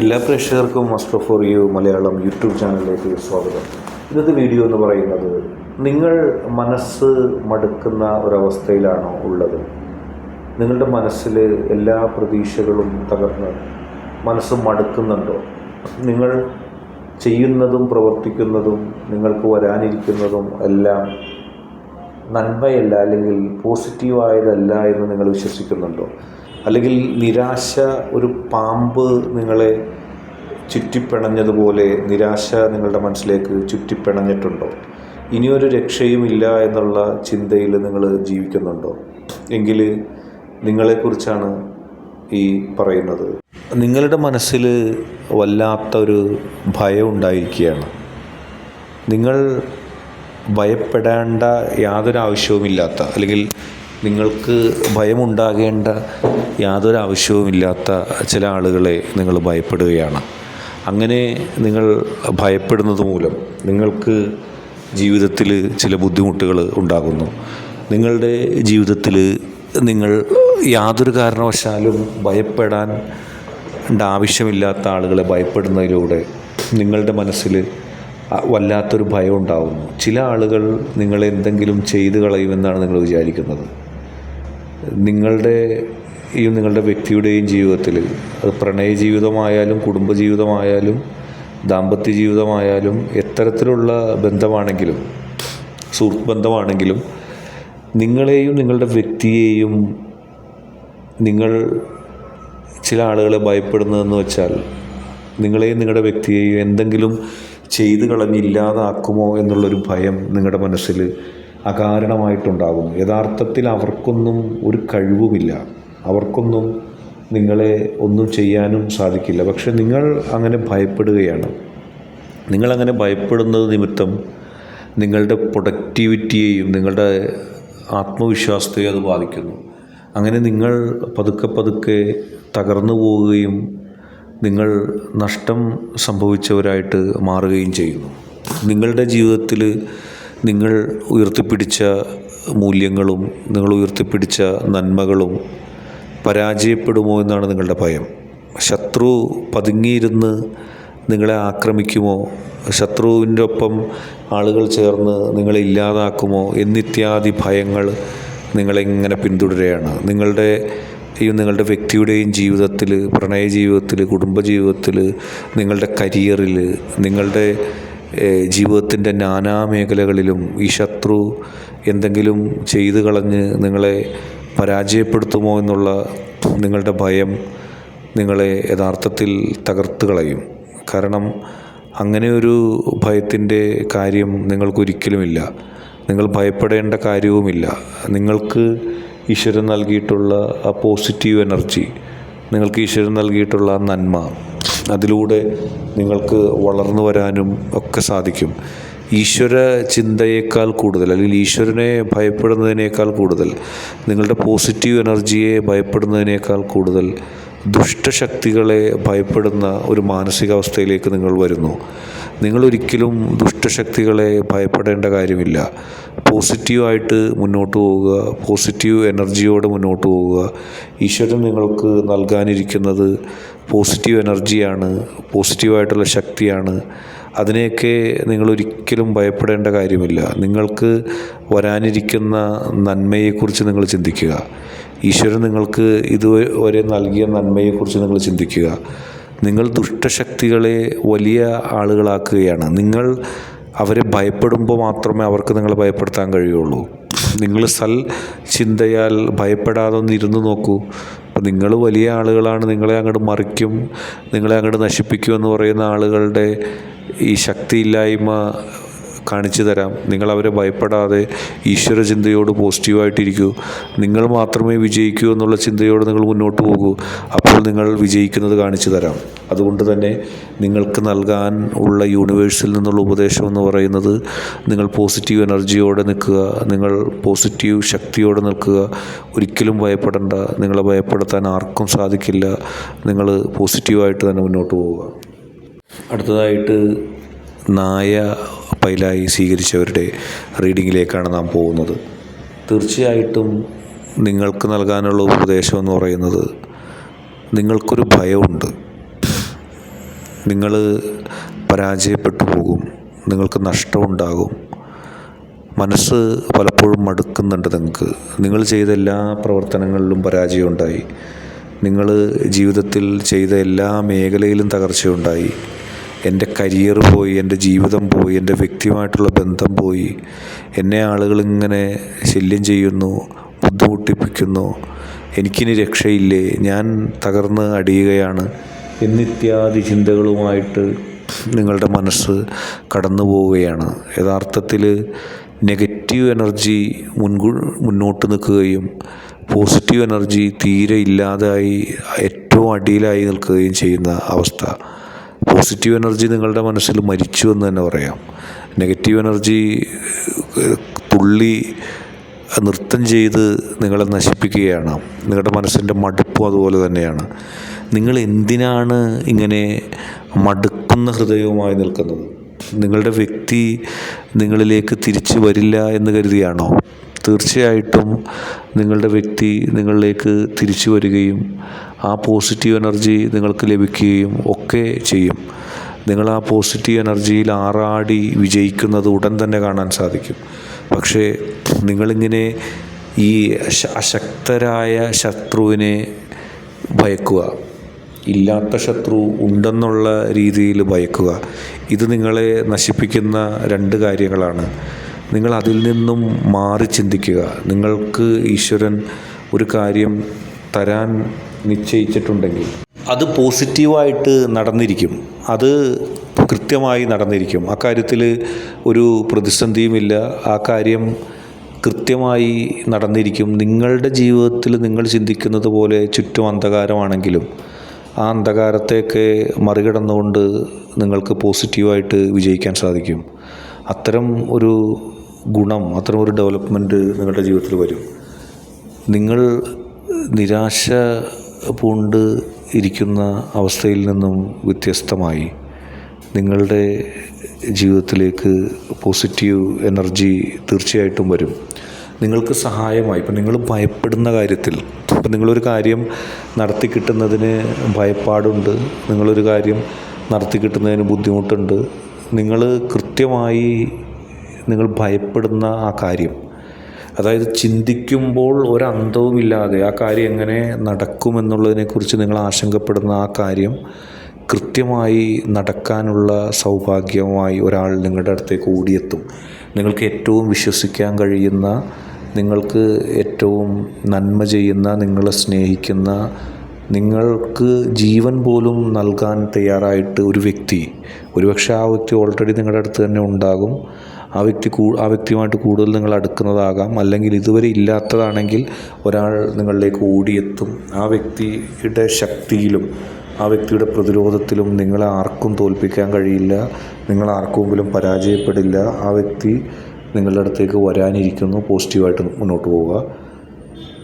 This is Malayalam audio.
എല്ലാ പ്രേക്ഷകർക്കും master for you Malayalam YouTube ചാനലിലേക്ക് സ്വാഗതം. ഇന്നത്തെ വീഡിയോ എന്ന് പറയുന്നത് നിങ്ങൾ മനസ്സ് മടുക്കുന്ന ഒരവസ്ഥയിലാണോ ഉള്ളത്? നിങ്ങളുടെ മനസ്സിൽ എല്ലാ പ്രതീക്ഷകളും തകർന്ന് മനസ്സ് മടുക്കുന്നുണ്ടോ? നിങ്ങൾ ചെയ്യുന്നതും പ്രവർത്തിക്കുന്നതും നിങ്ങൾക്ക് വരാനിരിക്കുന്നതും എല്ലാം നന്മയല്ല അല്ലെങ്കിൽ പോസിറ്റീവായതല്ല എന്ന് നിങ്ങൾ വിശ്വസിക്കുന്നുണ്ടോ? അല്ലെങ്കിൽ നിരാശ ഒരു പാമ്പ് നിങ്ങളെ ചുറ്റിപ്പിണഞ്ഞതുപോലെ നിരാശ നിങ്ങളുടെ മനസ്സിലേക്ക് ചുറ്റിപ്പിണഞ്ഞിട്ടുണ്ടോ? ഇനിയൊരു രക്ഷയുമില്ല എന്നുള്ള ചിന്തയിൽ നിങ്ങൾ ജീവിക്കുന്നുണ്ടോ? എങ്കിൽ നിങ്ങളെക്കുറിച്ചാണ് ഈ പറയുന്നത്. നിങ്ങളുടെ മനസ്സിൽ വല്ലാത്തൊരു ഭയം ഉണ്ടായിരിക്കുകയാണ്. നിങ്ങൾ ഭയപ്പെടേണ്ട യാതൊരു ആവശ്യവുമില്ലാത്ത അല്ലെങ്കിൽ നിങ്ങൾക്ക് ഭയമുണ്ടാകേണ്ട യാതൊരു ആവശ്യവുമില്ലാത്ത ചില ആളുകളെ നിങ്ങൾ ഭയപ്പെടുകയാണ്. അങ്ങനെ നിങ്ങൾ ഭയപ്പെടുന്നത് മൂലം നിങ്ങൾക്ക് ജീവിതത്തിൽ ചില ബുദ്ധിമുട്ടുകൾ ഉണ്ടാകുന്നു. നിങ്ങളുടെ ജീവിതത്തിൽ നിങ്ങൾ യാതൊരു കാരണവശാലും ഭയപ്പെടാൻ ആവശ്യമില്ലാത്ത ആളുകളെ ഭയപ്പെടുന്നതിലൂടെ നിങ്ങളുടെ മനസ്സിൽ വല്ലാത്തൊരു ഭയം ഉണ്ടാകുന്നു ചില ആളുകൾ നിങ്ങളെന്തെങ്കിലും ചെയ്തു കളയുമെന്നാണ് നിങ്ങൾ വിചാരിക്കുന്നത്. നിങ്ങളുടെ ഈ നിങ്ങളുടെ വ്യക്തിയുടെയും ജീവിതത്തിൽ അത് പ്രണയ ജീവിതമായാലും കുടുംബ ജീവിതമായാലും ദാമ്പത്യ ജീവിതമായാലും എത്തരത്തിലുള്ള ബന്ധമാണെങ്കിലും സുഹൃത്ത് ബന്ധമാണെങ്കിലും നിങ്ങളെയും നിങ്ങളുടെ വ്യക്തിയെയും നിങ്ങൾ ചില ആളുകളെ ഭയപ്പെടുന്നതെന്ന് വെച്ചാൽ നിങ്ങളെയും നിങ്ങളുടെ വ്യക്തിയെയും എന്തെങ്കിലും ചെയ്തു കളഞ്ഞില്ലാതാക്കുമോ എന്നുള്ളൊരു ഭയം നിങ്ങളുടെ മനസ്സിൽ അകാരണമായിട്ടുണ്ടാകും യഥാർത്ഥത്തിൽ അവർക്കൊന്നും ഒരു കഴിവുമില്ല. അവർക്കൊന്നും നിങ്ങളെ ഒന്നും ചെയ്യാനും സാധിക്കില്ല. പക്ഷെ നിങ്ങൾ അങ്ങനെ ഭയപ്പെടുകയാണ്. നിങ്ങളങ്ങനെ ഭയപ്പെടുന്നത് നിമിത്തം നിങ്ങളുടെ പ്രൊഡക്റ്റിവിറ്റിയെയും നിങ്ങളുടെ ആത്മവിശ്വാസത്തെയും അത് ബാധിക്കുന്നു. അങ്ങനെ നിങ്ങൾ പതുക്കെ പതുക്കെ തകർന്നു പോവുകയും നിങ്ങൾ നഷ്ടം സംഭവിച്ചവരായിട്ട് മാറുകയും ചെയ്യുന്നു. നിങ്ങളുടെ ജീവിതത്തിൽ നിങ്ങൾ ഉയർത്തിപ്പിടിച്ച മൂല്യങ്ങളും നിങ്ങൾ ഉയർത്തിപ്പിടിച്ച നന്മകളും പരാജയപ്പെടുമോ എന്നാണ് നിങ്ങളുടെ ഭയം. ശത്രു പതുങ്ങിയിരുന്ന് നിങ്ങളെ ആക്രമിക്കുമോ? ശത്രുവിന്റെ ഒപ്പം ആളുകൾ ചേർന്ന് നിങ്ങളെ ഇല്ലാതാക്കുമോ? എന്നിത്യാദി ഭയങ്ങൾ നിങ്ങളിങ്ങനെ പിന്തുടരുകയാണ്. നിങ്ങളുടെ ഈ നിങ്ങളുടെ വ്യക്തിയുടെയും ജീവിതത്തിൽ പ്രണയ ജീവിതത്തിൽ കുടുംബജീവിതത്തിൽ നിങ്ങളുടെ കരിയറിൽ നിങ്ങളുടെ ജീവിതത്തിന്റെ നാനാ മേഖലകളിലും ഈ ശത്രു എന്തെങ്കിലും ചെയ്തു കളഞ്ഞ് നിങ്ങളെ പരാജയപ്പെടുത്തുമോ എന്നുള്ള നിങ്ങളുടെ ഭയം നിങ്ങളെ യഥാർത്ഥത്തിൽ തകർത്ത് കളയും. കാരണം അങ്ങനെ ഒരു ഭയത്തിന്റെ കാര്യം നിങ്ങൾക്കൊരിക്കലുമില്ല. നിങ്ങൾ ഭയപ്പെടേണ്ട കാര്യവുമില്ല. നിങ്ങൾക്ക് ഈശ്വരൻ നൽകിയിട്ടുള്ള ആ പോസിറ്റീവ് എനർജി നിങ്ങൾക്ക് ഈശ്വരൻ നൽകിയിട്ടുള്ള നന്മ അതിലൂടെ നിങ്ങൾക്ക് വളർന്നു വരാനും ഒക്കെ സാധിക്കും. ഈശ്വര ചിന്തയേക്കാൾ കൂടുതൽ അല്ലെങ്കിൽ ഈശ്വരനെ ഭയപ്പെടുന്നതിനേക്കാൾ കൂടുതൽ നിങ്ങളുടെ പോസിറ്റീവ് എനർജിയെ ഭയപ്പെടുന്നതിനേക്കാൾ കൂടുതൽ ദുഷ്ടശക്തികളെ ഭയപ്പെടുന്ന ഒരു മാനസികാവസ്ഥയിലേക്ക് നിങ്ങൾ വരുന്നു. നിങ്ങളൊരിക്കലും ദുഷ്ടശക്തികളെ ഭയപ്പെടേണ്ട കാര്യമില്ല. പോസിറ്റീവായിട്ട് മുന്നോട്ട് പോവുക പോസിറ്റീവ് എനർജിയോടെ മുന്നോട്ട് പോവുക. ഈശ്വരൻ നിങ്ങൾക്ക് നൽകാനിരിക്കുന്നത് പോസിറ്റീവ് എനർജിയാണ് പോസിറ്റീവായിട്ടുള്ള ശക്തിയാണ്. അതിനെയൊക്കെ നിങ്ങളൊരിക്കലും ഭയപ്പെടേണ്ട കാര്യമില്ല. നിങ്ങൾക്ക് വരാനിരിക്കുന്ന നന്മയെക്കുറിച്ച് നിങ്ങൾ ചിന്തിക്കുക. ഈശ്വരൻ നിങ്ങൾക്ക് ഇതുവരെ നൽകിയ നന്മയെക്കുറിച്ച് നിങ്ങൾ ചിന്തിക്കുക. നിങ്ങൾ ദുഷ്ടശക്തികളെ വലിയ ആളുകളാക്കുകയാണ്. നിങ്ങൾ അവരെ ഭയപ്പെടുമ്പോൾ മാത്രമേ അവർക്ക് നിങ്ങളെ ഭയപ്പെടുത്താൻ കഴിയുള്ളൂ. നിങ്ങൾ സൽ ചിന്തയാൽ ഭയപ്പെടാതെ ഒന്ന് ഇരുന്ന് നോക്കൂ. അപ്പം നിങ്ങൾ വലിയ ആളുകളാണ് നിങ്ങളെ അങ്ങോട്ട് മറിക്കും നിങ്ങളെ അങ്ങോട്ട് നശിപ്പിക്കും എന്ന് പറയുന്ന ആളുകളുടെ ഈ ശക്തിയില്ലായ്മ കാണിച്ചു തരാം. നിങ്ങൾ അവരെ ഭയപ്പെടാതെ ഈശ്വര ചിന്തയോട് പോസിറ്റീവായിട്ടിരിക്കൂ നിങ്ങൾ മാത്രമേ വിജയിക്കൂ എന്നുള്ള ചിന്തയോട് നിങ്ങൾ മുന്നോട്ട് പോകൂ. അപ്പോൾ നിങ്ങൾ വിജയിക്കുന്നത് കാണിച്ചു തരാം. അതുകൊണ്ട് തന്നെ നിങ്ങൾക്ക് നൽകാൻ ഉള്ള യൂണിവേഴ്സിൽ നിന്നുള്ള ഉപദേശം എന്ന് പറയുന്നത് നിങ്ങൾ പോസിറ്റീവ് എനർജിയോടെ നിൽക്കുക. നിങ്ങൾ പോസിറ്റീവ് ശക്തിയോടെ നിൽക്കുക. ഒരിക്കലും ഭയപ്പെടേണ്ട. നിങ്ങളെ ഭയപ്പെടുത്താൻ ആർക്കും സാധിക്കില്ല. നിങ്ങൾ പോസിറ്റീവായിട്ട് തന്നെ മുന്നോട്ട് പോവുക. അടുത്തതായിട്ട് നായ പൈലായി സ്വീകരിച്ചവരുടെ റീഡിങ്ങിലേക്കാണ് നാം പോകുന്നത്. തീർച്ചയായിട്ടും നിങ്ങൾക്ക് നൽകാനുള്ള ഉപദേശം എന്ന് പറയുന്നത് നിങ്ങൾക്കൊരു ഭയമുണ്ട്. നിങ്ങൾ പരാജയപ്പെട്ടു പോകും. നിങ്ങൾക്ക് നഷ്ടമുണ്ടാകും. മനസ്സ് പലപ്പോഴും മടുക്കുന്നുണ്ട് നിങ്ങൾക്ക്. നിങ്ങൾ ചെയ്ത എല്ലാ പ്രവർത്തനങ്ങളിലും പരാജയമുണ്ടായി. നിങ്ങൾ ജീവിതത്തിൽ ചെയ്ത എല്ലാ മേഖലയിലും തകർച്ചയുണ്ടായി. എന്റെ കരിയർ പോയി എന്റെ ജീവിതം പോയി എന്റെ വ്യക്തിയുമായിട്ടുള്ള ബന്ധം പോയി. എന്നെ ആളുകളിങ്ങനെ ശല്യം ചെയ്യുന്നു ബുദ്ധിമുട്ടിപ്പിക്കുന്നു. എനിക്കിനി രക്ഷയില്ലേ? ഞാൻ തകർന്ന് അടിയുകയാണ്. എന്നിത്യാദി ചിന്തകളുമായിട്ട് നിങ്ങളുടെ മനസ്സ് കടന്നു പോവുകയാണ്. യഥാർത്ഥത്തിൽ നെഗറ്റീവ് എനർജി മുൻകൂ മുന്നോട്ട് നിൽക്കുകയും പോസിറ്റീവ് എനർജി തീരെ ഇല്ലാതായി ഏറ്റവും അടിയിലായി നിൽക്കുകയും ചെയ്യുന്ന അവസ്ഥ. പോസിറ്റീവ് എനർജി നിങ്ങളുടെ മനസ്സിൽ മരിച്ചു എന്ന് തന്നെ പറയാം. നെഗറ്റീവ് എനർജി തുള്ളി നൃത്തം ചെയ്ത് നിങ്ങളെ നശിപ്പിക്കുകയാണ്. നിങ്ങളുടെ മനസ്സിന്റെ മടുപ്പും അതുപോലെ തന്നെയാണ്. നിങ്ങൾ എന്തിനാണ് ഇങ്ങനെ മടുക്കുന്ന ഹൃദയവുമായി നിൽക്കുന്നത്? നിങ്ങളുടെ വ്യക്തി നിങ്ങളിലേക്ക് തിരിച്ചു വരില്ല എന്ന് കരുതിയാണോ? തീർച്ചയായിട്ടും നിങ്ങളുടെ വ്യക്തി നിങ്ങളിലേക്ക് തിരിച്ചു വരികയും ആ പോസിറ്റീവ് എനർജി നിങ്ങൾക്ക് ലഭിക്കുകയും ഒക്കെ ചെയ്യും. നിങ്ങൾ ആ പോസിറ്റീവ് എനർജിയിൽ ആറാടി വിജയിക്കുന്നത് ഉടൻ തന്നെ കാണാൻ സാധിക്കും. പക്ഷേ നിങ്ങളിങ്ങനെ ഈ അശ- അശക്തരായ ശത്രുവിനെ ഭയക്കുക ഇല്ലാത്ത ശത്രു ഉണ്ടെന്നുള്ള രീതിയിൽ ഭയക്കുക ഇത് നിങ്ങളെ നശിപ്പിക്കുന്ന രണ്ട് കാര്യങ്ങളാണ്. നിങ്ങൾ അതിൽ നിന്നും മാറി ചിന്തിക്കുക. നിങ്ങൾക്ക് ഈശ്വരൻ ഒരു കാര്യം തരാൻ നിശ്ചയിച്ചിട്ടുണ്ടെങ്കിൽ അത് പോസിറ്റീവായിട്ട് നടന്നിരിക്കും. അത് കൃത്യമായി നടന്നിരിക്കും. അക്കാര്യത്തിൽ ഒരു പ്രതിസന്ധിയുമില്ല. ആ കാര്യം കൃത്യമായി നടന്നിരിക്കും. നിങ്ങളുടെ ജീവിതത്തിൽ നിങ്ങൾ ചിന്തിക്കുന്നത് പോലെ ചുറ്റും അന്ധകാരമാണെങ്കിലും ആ അന്ധകാരത്തെയൊക്കെ മറികടന്നുകൊണ്ട് നിങ്ങൾക്ക് പോസിറ്റീവായിട്ട് വിജയിക്കാൻ സാധിക്കും. അത്തരം ഒരു ഗുണം അത്തരം ഒരു ഡെവലപ്മെന്റ് നിങ്ങളുടെ ജീവിതത്തിൽ വരും. നിങ്ങൾ നിരാശ പൂണ്ട് ഇരിക്കുന്ന അവസ്ഥയിൽ നിന്നും വ്യത്യസ്തമായി നിങ്ങളുടെ ജീവിതത്തിലേക്ക് പോസിറ്റീവ് എനർജി തീർച്ചയായിട്ടും വരും. നിങ്ങൾക്ക് സഹായമായി ഇപ്പം നിങ്ങൾ ഭയപ്പെടുന്ന കാര്യത്തിൽ ഇപ്പം നിങ്ങളൊരു കാര്യം നടത്തി കിട്ടുന്നതിന് ഭയപ്പാടുണ്ട് നിങ്ങളൊരു കാര്യം നടത്തി കിട്ടുന്നതിന് ബുദ്ധിമുട്ടുണ്ട് നിങ്ങൾ കൃത്യമായി നിങ്ങൾ ഭയപ്പെടുന്ന ആ കാര്യം. അതായത് ചിന്തിക്കുമ്പോൾ ഒരന്തവുമില്ലാതെ ആ കാര്യം എങ്ങനെ നടക്കുമെന്നുള്ളതിനെക്കുറിച്ച് നിങ്ങൾ ആശങ്കപ്പെടുന്ന ആ കാര്യം കൃത്യമായി നടക്കാനുള്ള സൗഭാഗ്യമായി ഒരാൾ നിങ്ങളുടെ അടുത്തേക്ക് ഓടിയെത്തും. നിങ്ങൾക്ക് ഏറ്റവും വിശ്വസിക്കാൻ കഴിയുന്ന നിങ്ങൾക്ക് ഏറ്റവും നന്മ ചെയ്യുന്ന നിങ്ങളെ സ്നേഹിക്കുന്ന നിങ്ങൾക്ക് ജീവൻ പോലും നൽകാൻ തയ്യാറായിട്ട് ഒരു വ്യക്തി ഒരുപക്ഷെ ആ വ്യക്തി ഓൾറെഡി നിങ്ങളുടെ അടുത്ത് തന്നെ ഉണ്ടാകും. ആ വ്യക്തി ആ വ്യക്തിയുമായിട്ട് കൂടുതൽ നിങ്ങൾ അടുക്കുന്നതാകാം. അല്ലെങ്കിൽ ഇതുവരെ ഇല്ലാത്തതാണെങ്കിൽ ഒരാൾ നിങ്ങളിലേക്ക് ഓടിയെത്തും. ആ വ്യക്തിയുടെ ശക്തിയിലും ആ വ്യക്തിയുടെ പ്രതിരോധത്തിലും നിങ്ങളെ ആർക്കും തോൽപ്പിക്കാൻ കഴിയില്ല. നിങ്ങൾ പോലും പരാജയപ്പെടില്ല. ആ വ്യക്തി നിങ്ങളുടെ അടുത്തേക്ക് വരാനിരിക്കുന്നു. പോസിറ്റീവായിട്ട് മുന്നോട്ട് പോവുക.